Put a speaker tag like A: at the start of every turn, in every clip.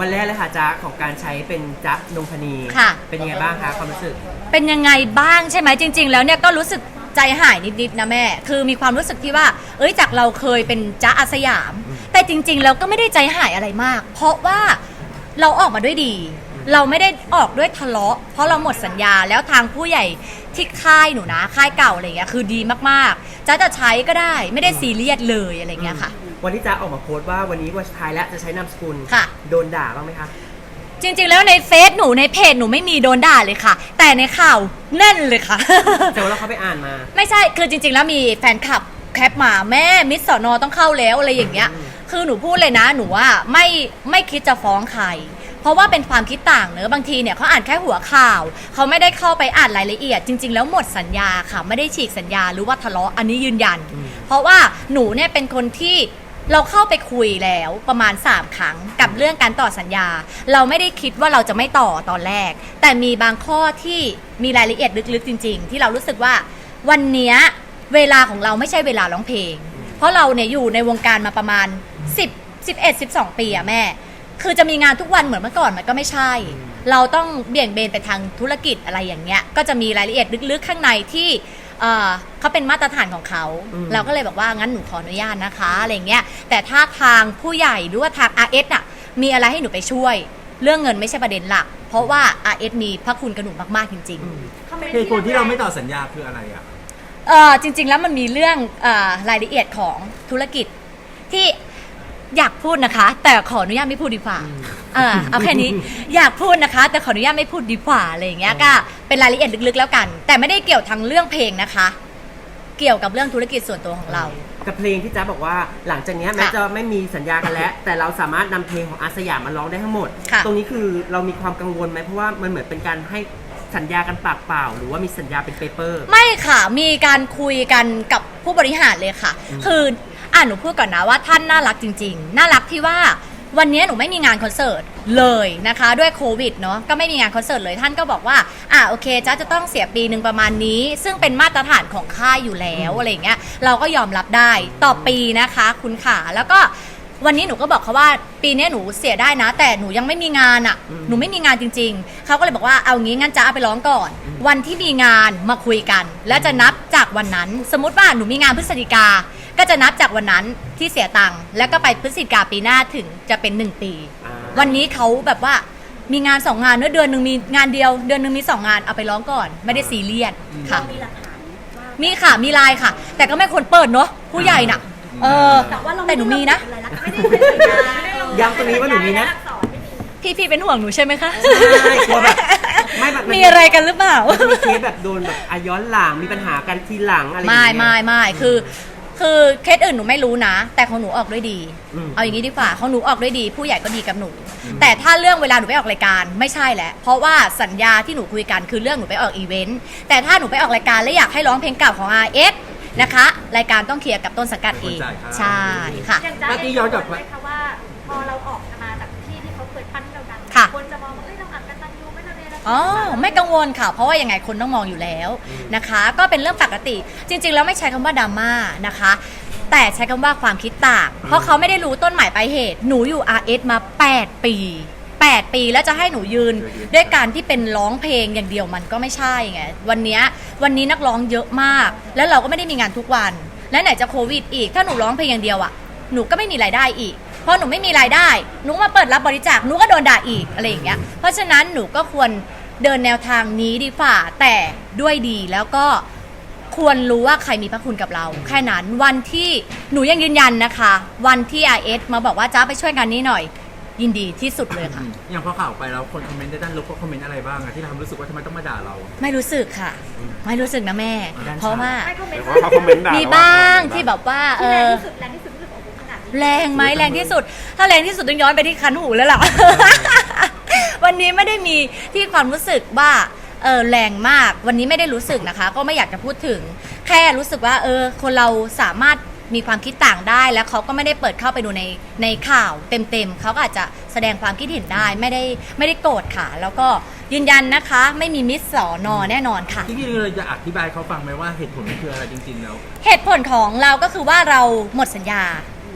A: วันแรกเลยค่ะจ๊ะของการใช้เป็นจ๊ะนงพนี
B: ค่ะ
A: เป็นยังไงบ้างคะความรู้สึก
B: เป็นยังไงบ้างใช่ไหมจริง ๆ แล้วเนี่ยก็รู้สึกใจหายนิดๆนะแม่ คือมีความรู้สึกที่ว่า เอ้ยจากเราเคยเป็นจ้าอาสยาม แต่จริง ๆ แล้วก็ไม่ได้ใจหายอะไรมาก เพราะว่าเราออกมาด้วยดี เราไม่ได้ออกด้วยทะเลาะ เพราะเราหมดสัญญาแล้วทางผู้ใหญ่ที่ค่ายหนูนะ ค่ายเก่าอะไรเงี้ยคือดีมากๆจ้าจะใช้ก็ได้ไม่ได้ซีเรียสเลยอะไรเงี้ยค่ะ
A: วันที่จ๊ะออกมาโพสต์ว่าวันนี้วันสุดท้ายแล้วจะใช้นามสกุล
B: ค่ะ
A: โดนด่าบ้างไหมคะ
B: จริงๆ แล้วในเฟซหนูในเพจหนูไม่มีโดนด่าเลยค่ะ แต่ในข่าวแน่นเลยค่ะ
A: แต่ว่าเราเขาไปอ่านมา
B: ไม่ใช่ คือจริง ๆ แล้วมีแฟนคลับแคปมาแม่มิสสอนอต้องเข้าแล้วอะไรอย่างเงี้ย
A: อืม
B: คือหนูพูดเลยนะ หนูว่าไม่ไม่คิดจะฟ้องใคร เพราะว่าเป็นความคิดต่างเนอะบางทีเนี่ยเขาอ่านแค่หัวข่าว เขาไม่ได้เข้าไปอ่านรายละเอียด จริง ๆ แล้วหมดสัญญาค่ะ ไม่ได้ฉีกสัญญาหรือว่าทะเลาะอันนี้ยืนยัน เพราะว่าหนูเนี่ยเป็นคนที่ เราเข้าไปคุยแล้วประมาณ 3 ครั้งกับเรื่องการต่อสัญญา เราไม่ได้คิดว่าเราจะไม่ต่อตอนแรก แต่มีบางข้อที่มีรายละเอียดลึกๆจริง ๆ ที่เรารู้สึกว่าวันเนี้ยเวลาของเราไม่ใช่เวลาร้องเพลง เพราะเราเนี่ยอยู่ในวงการมาประมาณ 10 11 12 ปีอะแม่ คือจะมีงานทุกวันเหมือนเมื่อก่อนมันก็ไม่ใช่ เราต้องเบี่ยงเบนไปทางธุรกิจอะไรอย่างเงี้ย ก็จะมีรายละเอียดลึกๆข้างในที่ เอ่อเขาเป็นมาตรฐานของเขา
A: อืม
B: เราก็เลยบอกว่างั้นหนูขออนุญาตนะคะอะไรเงี้ยแต่ถ้าทางผู้ใหญ่หรือว่าทาง RS อะมีอะไรให้หนูไปช่วย เรื่องเงินไม่ใช่ประเด็นหลัก เพราะว่า RS มีพระคุณกับหนูมากๆจริงๆ
C: เหตุผลที่เราไม่ต่อสัญญาคืออะไรอะ
B: เออจริง ๆ แล้วมันมีเรื่องเออรายละเอียดของธุรกิจที่อยากพูดนะคะ แต่ขออนุญาตไม่พูดดีกว่าเออเอาแค่นี้ อยากพูดนะคะ แต่ขออนุญาตไม่พูดดีกว่าอะไรอย่างเงี้ยก็ เป็นรายละเอียดลึกๆแล้วกัน แต่ไม่ได้เกี่ยวทางเรื่องเพลงนะคะ เกี่ยวกับเรื่องธุรกิจส่วนตัวของเรา
A: กับเพลงที่จ๊ะบอกว่าหลังจากเนี้ยแม้
B: ค่ะ
A: จะไม่มีสัญญากันแล้ว แต่เราสามารถนำเพลงของอาสยามมาร้องได้ทั้งหมด
B: ค่ะ
A: ตรงนี้คือเรามีความกังวลไหมเพราะว่ามันเหมือนเป็นการให้สัญญากันปากเปล่า หรือว่ามีสัญญาเป็นเปเปอร์
B: ไม่ค่ะ มีการคุยกันกับผู้บริหารเลยค่ะคืออ่าหนูพูดก่อนนะว่าท่านน่ารักจริง ๆ น่ารักที่ว่า วันนี้หนูไม่มีงานคอนเสิร์ตเลยนะคะ ด้วยโควิดเนาะก็ไม่มีงานคอนเสิร์ตเลยท่านก็บอกว่าอ่าโอเคจ้าจะต้องเสียปีหนึ่งประมาณนี้ ซึ่งเป็นมาตรฐานของค่ายอยู่แล้วอะไรอย่างเงี้ยเราก็ยอมรับได้ต่อปีนะคะ คุณขาแล้วก็วันนี้หนูก็บอกเขาว่าปีนี้หนูเสียได้นะ แต่หนูยังไม่มีงานอะ่ะ หนูไม่มีงานจริง ๆ เขาก็เลยบอกว่าเอางี้งั้นจ้าเอาไปร้องก่อน วันที่มีงานมาคุยกัน แล้วจะนับจากวันนั้น สมมติว่าหนูมีงานพฤศจิกา ก็จะนับจากวันนั้นที่เสียตังค์แล้วก็ไปพฤศจิกาปีหน้าถึงจะเป็นหนึ่งปี
A: อ่า
B: วันนี้เขาแบบว่ามีงานสองงานเนื้อะเดือนหนึ่งมีงานเดียว เดือนหนึ่งมีสองงานเอาไปร้องก่อน ไม่ได้ซีเรียสค่ะ
D: มีหลักฐานว่า
B: มีค่ะมีไลน์ค่ะ แต่ก็ไม่ควรเปิดเนาะผู้ใหญ่น่ะ เออ
D: แต่ว่าเรา
B: แต่หนูมีนะ
D: ไม่ได้ระบุอะไรละไม่ได้เป็นสัญญาไม่ได้ลง
A: ย้ำตรงนี้ว่าหนูมีนะ
D: อักษรไม่มี
B: พี่พี่เป็นห่วงหนูใช่ไหมคะ
A: ใช่กลัวแบบไม่แบบน
B: มีอะไรกันหรือเปล่า
A: มันจะมีเคสแบบโดนแบบอาย้อนหลังมีปัญหากันทีหลังอะไรอย่าง
B: ไม่
A: เงี้ย
B: ไม่ไม่คือ คือเคสอื่นหนูไม่รู้นะ แต่ของหนูออกด้วยดี
A: อืม
B: เอาอย่างนี้ดีกว่าของหนูออกด้วยดี ผู้ใหญ่ก็ดีกับหนู แต่ถ้าเรื่องเวลาหนูไปออกรายการไม่ใช่แหละ เพราะว่าสัญญาที่หนูคุยกันคือเรื่องหนูไปออกอีเวนต์แต่ถ้าหนูไปออกรายการและอยากให้ร้องเพลงเก่าของ RS นะคะ รายการต้องเคลียร์กับต้นสังกัดเอง
C: เป็นคนจ่ายค่า
B: ใช่ค่ะ
D: อย่างจ้า
C: เมื่อกี้ย้อนกลับ
D: ไห
C: มา
D: มคะว่า พอเราออกมาจากที่ที่เขาเคยปั้นเราดัง
B: ค่ะ
D: คน อ๋อไม่
B: กังวลค่ะ เพราะว่ายังไงคนต้องมองอยู่แล้วนะคะ ก็เป็นเรื่องปกติ จริง ๆ แล้วไม่ใช้คำว่าดราม่านะคะ แต่ใช้คำว่าความคิดต่าง เพราะเขาไม่ได้รู้ต้นหมายปลายเหตุ หนูอยู่ RS มา 8 ปี 8 ปีแล้วจะให้หนูยืน ด้วยการที่เป็นร้องเพลงอย่างเดียวมันก็ไม่ใช่ไงวันเนี้ยวันนี้นักร้องเยอะมาก แล้วเราก็ไม่ได้มีงานทุกวัน และไหนจะโควิดอีก ถ้าหนูร้องเพลงอย่างเดียวอะหนูก็ไม่มีรายได้อีกเพราะหนูไม่มีรายได้ หนูมาเปิดรับบริจาคหนูก็โดนด่าอีกอะไรอย่างเงี้ยเพราะฉะนั้นหนูก็ควรเดินแนวทางนี้ดีฝ่าแต่ด้วยดีแล้วก็ควรรู้ว่าใครมีพระคุณกับเรา แค่นั้นวันที่หนูยังยืนยันนะคะ วันที่ RS มาบอกว่าจ้าไปช่วยงานนี้หน่อย ยินดีที่สุดเลยค่ะ
C: อย่างพอข่าวไปแล้วคนคอมเมนต์ได้ด้านลบก็คอมเมนต์อะไรบ้างอะที่ทำรู้สึกว่าทำไมต้องมาด่าเรา
B: ไม่รู้สึกค่ะ ไม่รู้สึกนะแม่
A: ด้าน
B: เพราะว่า
D: ไม่คอมเมนต์
E: เพราะเขาคอมเมนต์ด่า
B: มี
E: เรา
B: บ้าง
E: คอมเมนต์
B: ที่แบบว่าเอ
D: ที่แรง
B: อ
D: ที่สุดแรงที่สุด
B: แรงไหมแรงที่สุด ถ้าแรงที่สุดต้องย้อนไปที่คันหูแล้วล่ะ วันนี้ไม่ได้มีที่ความรู้สึกว่าเออแรงมากวันนี้ไม่ได้รู้สึกนะคะ ก็ไม่อยากจะพูดถึง แค่รู้สึกว่า เออ คนเราสามารถมีความคิดต่างได้ แล้วเขาก็ไม่ได้เปิดเข้าไปดูในในข่าวเต็มๆเขาก็อาจจะแสดงความคิดเห็นได้ไม่ได้ไม่ได้โกรธค่ะ แล้วก็ยืนยันนะคะ ไม่มีมิสสอนอแน่นอนค่ะ
C: ที่จริงๆเลยจะอธิบายเขาฟังไหมว่าเหตุผลมันคืออะไรจริง ๆ แล้ว
B: เหตุผลของเราก็คือว่าเราหมดสัญญา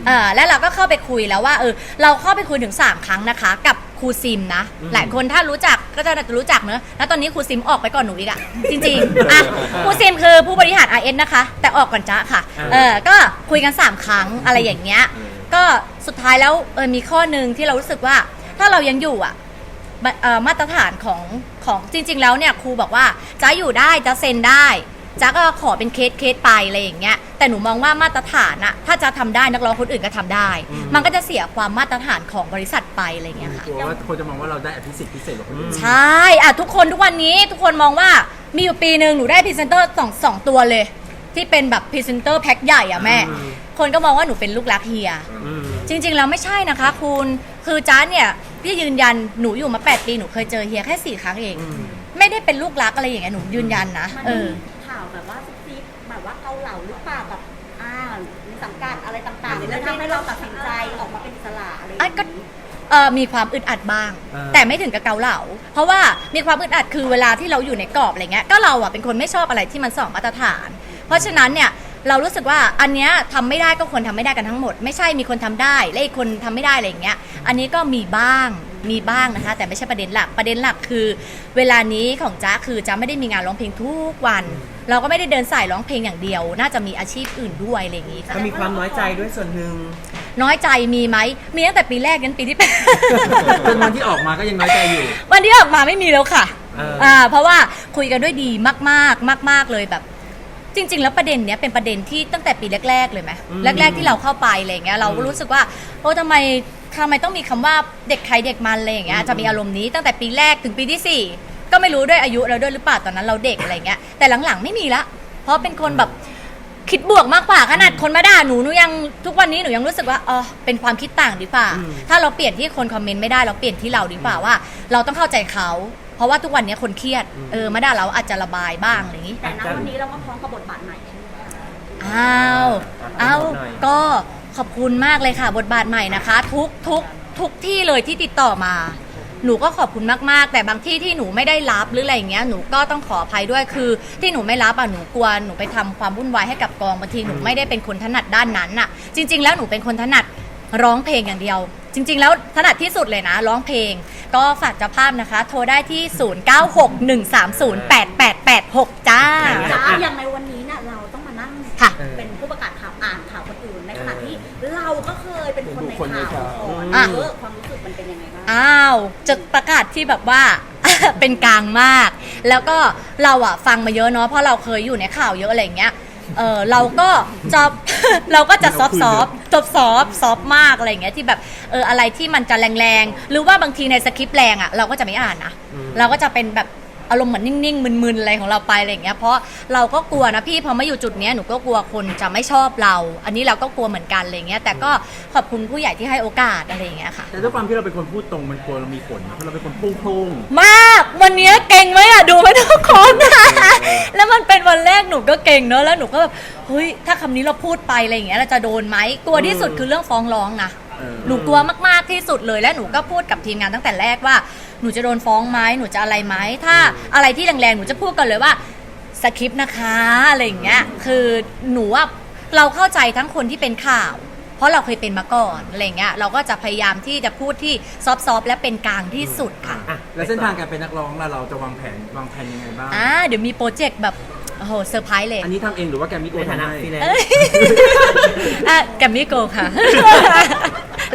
B: เออแล้วเราก็เข้าไปคุยแล้วว่าเออเราเข้าไปคุยถึง 3 ครั้งนะคะ กับครูซิมนะ
A: อืม
B: หลายคนถ้ารู้จักก็จะรู้จักเนอะแล้วตอนนี้ครูซิมออกไปก่อนหนูอีกอะจริงๆอะครูซิมคือผู้บริหาร RS นะคะ แต่ออกก่อนจ้าค่ะ
A: อ่า
B: เออก็คุยกัน 3 ครั้งอะไรอย่างเงี้ย ก็สุดท้ายแล้วเออมีข้อหนึ่งที่เรารู้สึกว่าถ้าเรายังอยู่อะมาเอ่อมาตรฐานของของจริง ๆ แล้วเนี่ยครูบอกว่าจ้าอยู่ได้จ้าเซ็นได้ จ้าก็ขอเป็นเคสเคสไปอะไรอย่างเงี้ยแต่หนูมองว่ามาตรฐานอะถ้าจะทำได้นักร้องคนอื่นก็ทำได้
A: อืม
B: มันก็จะเสียความมาตรฐานของบริษัทไปอะไรอย่างเงี้ยค่ะ
C: กลัวว่าคนจะมองว่าเราได้อภิสิทธิ์พิเศษกว่าคนอื่น
B: ใช่อะทุกคนทุกวันนี้ทุกคนมองว่ามีอยู่ปีหนึ่งหนูได้พรีเซนเตอร์สองสองตัวเลย ที่เป็นแบบพรีเซนเตอร์แพ็คใหญ่อะแม่
A: อืม
B: คนก็มองว่าหนูเป็นลูกรักเฮีย
A: อืม
B: จริงๆแล้วไม่ใช่นะคะคุณคือจ้าเนี่ยพี่ยืนยันหนูอยู่มา 8 ปีหนูเคยเจอเฮียแค่สี่ครั้งเอง
A: อืม
B: ไม่ได้เป็นลูกรักอะไรอย่างเงี้ยหนูยืนยันนะ
D: มัน
B: เออ
D: มีข่าว แบบว่าซุบซิบแบบว่าเกาเหลาหรือเปล่าแบบอ่ามีสังกัดอะไรต่างๆเลยทำให้เราตัดสินใจออกมาเป็นอิสระอะไรอย่าง
B: อะก็
D: นี้
B: เออมีความอึดอัดบ้าง
A: เออ
B: แต่ไม่ถึงกับเกาเหลาเพราะว่ามีความอึดอัดคือเวลาที่เราอยู่ในกรอบอะไรเงี้ยก็เราอะเป็นคนไม่ชอบอะไรที่มันสองมาตรฐาน เพราะฉะนั้นเนี่ยเรารู้สึกว่าอันเนี้ยทำไม่ได้ก็ควรทำไม่ได้กันทั้งหมด ไม่ใช่มีคนทำได้และอีกคนทำไม่ได้อะไรอย่างเงี้ยอันนี้ก็มีบ้างมีบ้างนะคะ แต่ไม่ใช่ประเด็นหลักประเด็นหลักคือ เวลานี้ของจ้าคือจ้าไม่ได้มีงานร้องเพลงทุกวัน เราก็ไม่ได้เดินสายร้องเพลงอย่างเดียว น่าจะมีอาชีพอื่นด้วยอะไรอย่างงี้ค่ะ
A: ก็มีความน้อยใจด้วยส่วนหนึ่ง
B: น้อยใจมีไหม มีตั้งแต่ปีแรกยันปีที่แปด
C: จนวันที่ออกมาก็ยังน้อยใจอยู่
B: วันที่ออกมาไม่มีแล้วค่ะ
A: เอออ่่า
B: เพราะว่าคุยกันด้วยดีมากๆ มาก ๆ เลยแบบ จริง ๆ แล้วประเด็นเนี้ยเป็นประเด็นที่ตั้งแต่ปีแรก ๆ เลยไหม
A: อืม
B: แรก ๆ ที่เราเข้าไปอะไรเงี้ยเราก็รู้สึกว่าโอ้ทำไมทำไมต้องมีคำว่าเด็กใครเด็กมันอะไรอย่างเงี้ยจะมีอารมณ์นี้ตั้งแต่ปีแรกถึงปีที่สี่ก็ ไม่รู้ด้วยอายุเราด้วยหรือเปล่าตอนนั้นเราเด็กอะไรเงี้ยแต่หลังๆไม่มีละ เพราะเป็นคนแบบคิดบวกมากกว่าขนาดคนมาด่าหนูหนูยังทุกวันนี้หนูยังรู้สึกว่าเออเป็นความคิดต่างดีกว่า
A: อืม
B: ถ้าเราเปลี่ยนที่คนคอมเมนต์ไม่ได้เราเปลี่ยนที่เราดีกว่าว่า เราต้องเข้าใจเขาเพราะว่าทุกวันนี้คนเครียด
A: อืม
B: เออมาด่าเราอาจจะระบายบ้างอะไรอย่างนี้
D: แต่ณวันนี้เราก็พร้อมกับบทบาทใหม่ใช่ไหมคะ
B: อ้าวอ้าว
A: หน่อย
B: ก็ขอบคุณมากเลยค่ะ บทบาทใหม่นะคะ ทุกทุกทุกที่เลยที่ติดต่อมา หนูก็ขอบคุณมากๆ แต่บางที่ที่หนูไม่ได้รับหรืออะไรอย่างเงี้ยหนูก็ต้องขออภัยด้วยคือ ที่หนูไม่รับอะหนูกลัวหนูไปทำความวุ่นวายให้กับกองบางทีหนูไม่ได้เป็นคนถนัดด้านนั้นน่ะ จริง ๆ แล้วหนูเป็นคนถนัดร้องเพลงอย่างเดียว จริง ๆ แล้วถนัดที่สุดเลยนะ ร้องเพลง ก็ฝากเจ้าภาพนะคะ โทรได้ที่ 0961308886 จ้า
D: จ้าอย่างในวันนี้เนี่ยเราต้องมานั่ง
B: ค่ะ
D: เป็น ก็เคยเป็นคนใน
C: คนใน
D: ข่าว
C: ข่าว
D: ก่อน
B: อะ
D: เออความรู้สึกมันเป็นยังไงบ้าง
B: อ้าวจะประกาศที่แบบว่า เป็นกลางมาก แล้วก็เราอะฟังมาเยอะเนาะเพราะเราเคยอยู่ในข่าวเยอะอะไรอย่างเงี้ยเออเราก็จะ เราก็จะซอฟซอฟซอฟซอฟซอฟมากอะไรอย่างเงี้ยที่แบบเอออะไรที่มันจะแรงๆ หรือว่าบางทีในสคริปต์แรงอะเราก็จะไม่อ่านนะ
A: อืม
B: เราก็จะเป็นแบบ อารมณ์เหมือนนิ่งๆมึนๆอะไรของเราไปอะไรอย่างเงี้ยเพราะเราก็กลัวนะพี่พอมาอยู่จุดเนี้ยหนูก็กลัวคนจะไม่ชอบเรา อันนี้เราก็กลัวเหมือนกันอะไรอย่างเงี้ยแต่ก็ขอบคุณผู้ใหญ่ที่ให้โอกาสอะไรอย่างเงี้ยค่ะ
C: แต่ด้วยความที่เราเป็นคนพูดตรงมันกลัวเรามีผลนะเพราะเราเป็นคนพุ่งพุ่ง
B: มากวันนี้เก่งไหมอะดูไม่ทุกคนนะแล้วมันเป็นวันแรกหนูก็เก่งเนอะแล้วหนูก็แบบเฮ้ยถ้าคำนี้เราพูดไปอะไรอย่างเงี้ยเราจะโดนไหมกลัวที่สุดคือเรื่องฟ้องร้องนะ
C: เออ
B: หนูกลัวมาก ๆ ที่สุดเลยและหนูก็พูดกับทีมงานตั้งแต่แรกว่า หนูจะโดนฟ้องไหมหนูจะอะไรไหมถ้าอะไรที่แรงๆหนูจะพูดกันเลยว่าสคริปต์นะคะอะไรอย่างเงี้ยคือหนูว่าเราเข้าใจทั้งคนที่เป็นข่าว เพราะเราเคยเป็นมาก่อนอะไรอย่างเงี้ยเราก็จะพยายามที่จะพูดที่ซอฟๆและเป็นกลางที่สุดค่ะ
A: อะ
C: แล้วเส้นทางการเป็นนักร้องล่ะเราจะวางแผนวางแผนยังไงบ้าง
B: อ่าเดี๋ยวมีโปรเจกต์แบบโอ้โหเซอร์ไพรส์เลย
C: อันนี้ทำเองหรือว่าแกมมี่โก
A: ในฐา
C: ทำ
A: นะ
C: ให้
A: ฟรีแลน
B: เอ้
A: ซ์
B: ยอะแกมมี่โกค่ะ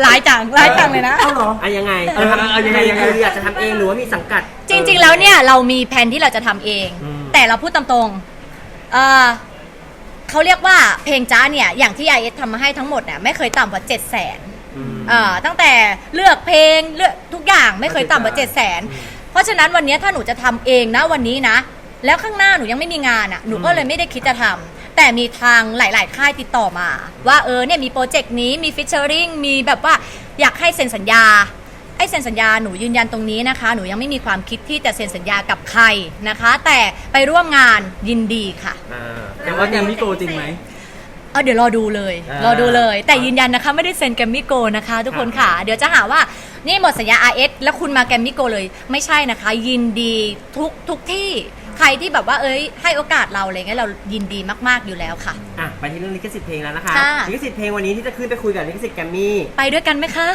B: หลายจังหลายจังเลยนะ
C: เอ้าเหรอ
A: อะยังไง
C: เออเออยังไงยังไง
A: คืออยากจะทำเองหรือว่ามีสังกัด
B: จริง ๆ แล้วเนี่ยเรามีแผนที่เราจะทำเอง
A: อืม
B: แต่เราพูดตามตรงเออเขาเรียกว่าเพลงจ้าเนี่ย อย่างที่ไอเอสทำมาให้ทั้งหมดเนี่ยไม่เคยต่ำกว่า7 0 0 0 0น
A: อืม
B: เอ่อตั้งแต่เลือกเพลงเลือกทุกอย่างไม่เคยต่ำกว่า7 0 0 0 0นเพราะฉะนั้นวันนี้ถ้าหนูจะทำเองนะวันนี้นะ แล้วข้างหน้าหนูยังไม่มีงานอะหนูก็เลยไม่ได้คิดจะทำ แต่มีทางหลาย ๆ ค่ายติดต่อมา ว่าเออเนี่ยมีโปรเจกต์นี้มีฟิชเชอริงมีแบบว่าอยากให้เซ็นสัญญาไอ้เซ็นสัญญาหนูยืนยันตรงนี้นะคะ หนูยังไม่มีความคิดที่จะเซ็นสัญญากับใครนะคะ แต่ไปร่วมงานยินดีค่ะ
A: อ่า
C: แต่ว่าแกมมี่โกจริงไหม
B: เอาเดี๋ยวรอดูเลย
A: อ่าร
B: อดูเลย แต่ยืนยันนะคะไม่ได้เซ็นแกรมมี่โกนะคะ ทุกคนค่ะ เดี๋ยวจะหาว่านี่หมดสัญญา RS แล้วคุณมาแกรมมี่โกเลย ไม่ใช่นะคะ ยินดีทุกทุกที่ ใครที่แบบว่าเอ้ยให้โอกาสเราอะไรเงี้ยเรายินดีมากๆอยู่แล้วค่ะ
A: อะไปที่เรื่องลิขสิทธิ์เพลงแล้วนะคะ
B: ค่ะ
A: ลิขสิทธิ์เพลงวันนี้ที่จะขึ้นไปคุยกับลิขสิทธิ์แกรมมี่
B: ไปด้วยกันไหมคะ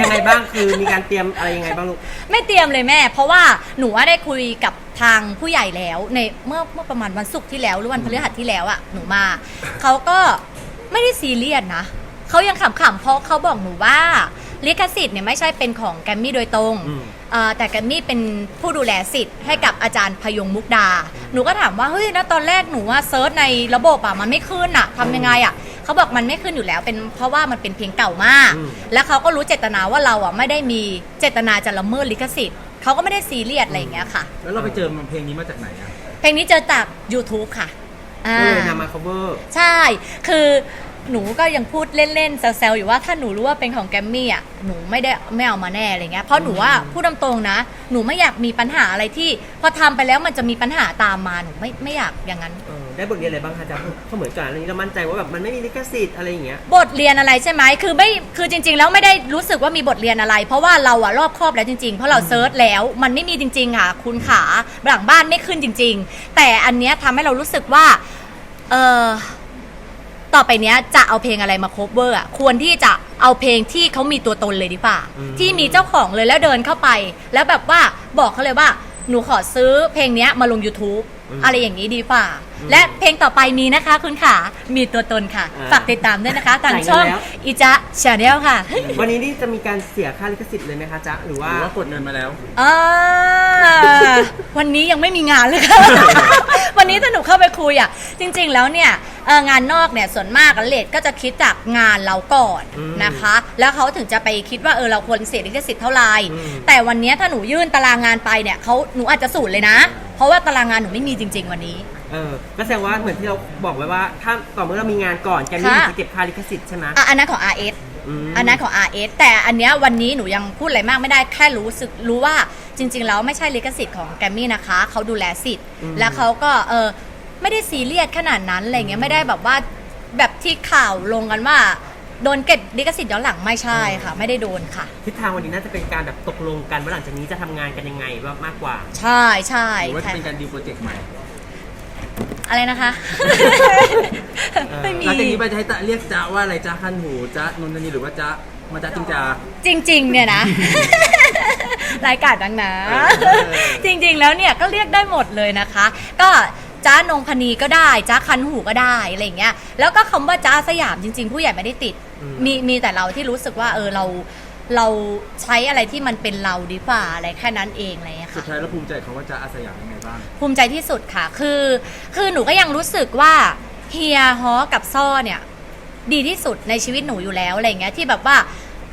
A: ยังไงบ้างคือมีการเตรียมอะไรยังไงบ้างลูก
B: ไม่เตรียมเลยแม่ เพราะว่าหนูว่าได้คุยกับทางผู้ใหญ่แล้ว ในเมื่อเมื่อประมาณวันศุกร์ที่แล้วหรือวันพฤหัสที่แล้วอะหนูมา เขาก็ไม่ได้ซีเรียสนะเขายังขำๆเพราะเขาบอกหนูว่า ลิขสิทธิ์เนี่ยไม่ใช่เป็นของแกรมมี่โดยตรง
A: อืม
B: เอ่อแต่แกรมมี่เป็นผู้ดูแลสิทธิ์ให้กับอาจารย์พยงมุกดา หนูก็ถามว่าเฮ้ยแล้วตอนแรกหนูว่าเซิร์ชในระบบอะมันไม่ขึ้นอะทำยังไงอะเขาบอกมันไม่ขึ้นอยู่แล้วเป็นเพราะว่ามันเป็นเพลงเก่ามาก
A: อืม
B: แล้วเขาก็รู้เจตนาว่าเราอะไม่ได้มีเจตนาจะละเมิดลิขสิทธิ์เขาก็ไม่ได้ซีเรียสอะไรอย่างเงี้ยค่ะ
C: แล้วเราไปเจอมันเพลงนี้มาจากไหนอะ
B: เพลงนี้เจอจาก YouTube ค่ะอ่า
A: ก็เลยนำมา cover
B: ใช่ คือ หนูก็ยังพูดเล่นๆแซวๆอยู่ว่าถ้าหนูรู้ว่าเป็นของแกรมมี่อะหนูไม่ได้ไม่เอามาแน่อะไรเงี้ยเพราะหนูว่าพูดตรงๆนะ หนูไม่อยากมีปัญหาอะไรที่ พอทำไปแล้วมันจะมีปัญหาตามมาหนูไม่ไม่อยากอย่างนั้น
A: เออได้บทเรียนอะไรบ้างคะจ๊ะเพราะเหมือนก่อนอันนี้เรามั่นใจว่าแบบมันไม่มีลิขสิทธิ์อะไรอย่างเงี้ย
B: บทเรียนอะไรใช่ไหมคือไม่ คือจริง ๆ แล้วไม่ได้รู้สึกว่ามีบทเรียนอะไร เพราะว่าเราอะรอบครอบแล้วจริง ๆ เพราะเราเซิร์ชแล้ว มันไม่มีจริง ๆ ค่ะ คุณขาหลังบ้านไม่ขึ้นจริง ๆ แต่อันเนี้ยทำให้เรารู้สึกว่า เออ ต่อไปเนี้ยจะเอาเพลงอะไรมาโคเวอร์อะควรที่จะเอาเพลงที่เขามีตัวตนเลยดีกว่า
A: อืม
B: ที่มีเจ้าของเลยแล้วเดินเข้าไป แล้วแบบว่าบอกเขาเลยว่าหนูขอซื้อเพลงเนี้ยมาลง YouTube อะไรอย่างนี้ดีกว่า และเพลงต่อไปมีนะคะ คุณขามีตัวตนค่ะ
A: อ่า
B: ฝากติดตามด้วยนะคะทาง
A: จ่ายเงิน
B: ช่อง
A: แล้ว
B: อีจ๊ะชาแนลค่ะ
A: วันนี้นี่จะมีการเสียค่าลิขสิทธิ์เลยไหมคะจ๊ะหรือ
C: ห
A: ว่า
C: รือว่ากดเงินมาแล้ว
B: อ่าวันนี้ยังไม่มีงานเลยค่ะ วันนี้ถ้าหนูเข้าไปคุยอะ จริงๆแล้วเนี่ยเอ่องานนอกเนี่ยส่วนมากเลทก็จะคิดจากงานเราก่อน
A: อืม
B: นะคะ แล้วเขาถึงจะไปคิดว่าเออเราควรเสียลิขสิทธิ์เท่าไหร่
A: อืม
B: แต่วันนี้ถ้าหนูยื่นตารางงานไปเนี่ยเขาหนูอาจจะสูญเลยนะ เพราะว่าตารางงานหนูไม่มีจริง ๆ วันนี้
A: เออก็แสดงว่าเหมือนที่เราบอกไว้ว่า ถ้าต่อเมื่อเรามีงานก่อนแกรมมี่
B: ค่ะ
A: จะเก็บค่าลิขสิทธิ์ใช่ไหม
B: อะอันนั้นของ RS
A: ม
B: อันนั้นของ RS แต่อันเนี้ยวันนี้หนูยังพูดอะไรมากไม่ได้แค่รู้สึกรู้ว่าจริง ๆ แล้วไม่ใช่ลิขสิทธิ์ของแกรมมี่นะคะ เขาดูแลสิทธิ์
A: อืม
B: แล้วเขาก็เออไม่ได้ซีเรียสขนาดนั้นอะไรเงี้ยไม่ได้แบบว่าแบบที่ข่าวลงกันว่า โดนเก็บลิขสิทธิ์ย้อนหลังไม่ใช่ค่ะ ไม่ได้โดนค่ะ
A: ทิศทางวันนี้น่าจะเป็นการแบบตกลงกันว่าหลังจากนี้จะทำงานกันยังไงว่ามากกว่า
B: ใช่ใช่
C: หรือว่าจะ
B: ค่ะ
C: เป็นการดีลโปรเจกต์ใหม่
B: อะไรนะคะไม่มี
C: หลังจากนี้ไปจะให้ตะเรียกจ๊ะว่าอะไรจ๊ะคันหูจ๊ะนนทนีหรือว่าจ๊ะมาจ๊ะจริงจ๊ะ
B: จริง ๆ เนี่ยนะ รายการดังนะ
C: เออ
B: จริง ๆ แล้วเนี่ยก็เรียกได้หมดเลยนะคะ ก็ จ้านงพนีก็ได้ จ้าคันหูก็ได้อะไรอย่างเงี้ยแล้วก็คำว่าจ้าสยามจริง ๆ ผู้ใหญ่ไม่ได้ติด
A: อืม
B: มีมีแต่เราที่รู้สึกว่าเออเราเราใช้อะไรที่มันเป็นเราดีกว่าอะไรแค่นั้นเองอะไรอย่างเงี้ย
C: สุด
B: ค่ะ
C: ท้ายแล้วภูมิใจเขาว่าจ๊ะอาสยามยังไงบ้าง
B: ภูมิใจที่สุดค่ะ คือ คือหนูก็ยังรู้สึกว่าเฮียฮอกับซ่อเนี่ย ดีที่สุดในชีวิตหนูอยู่แล้วอะไรอย่างเงี้ยที่แบบว่า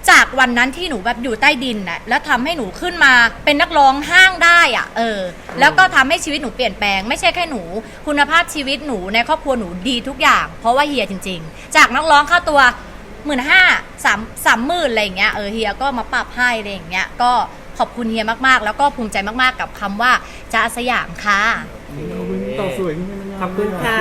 B: จากวันนั้นที่หนูแบบอยู่ใต้ดินน่ะแล้วทำให้หนูขึ้นมาเป็นนักร้องห้างได้อะเออ แล้วก็ทำให้ชีวิตหนูเปลี่ยนแปลง ไม่ใช่แค่หนู คุณภาพชีวิตหนูในครอบครัวหนูดีทุกอย่าง เพราะว่าเฮียจริง ๆ จากนักร้องค่าตัวหมื่นห้าสามสามหมื่นอะไรอย่างเงี้ยเออเฮียก็มาปรับให้อะไรอย่างเงี้ยก็ขอบคุณเฮียมากๆ แล้วก็ภูมิใจมากๆกับคำว่าจ้าอาสยามค่ะ
C: ต่อสวยนี่
A: ขอบคุณค่ะ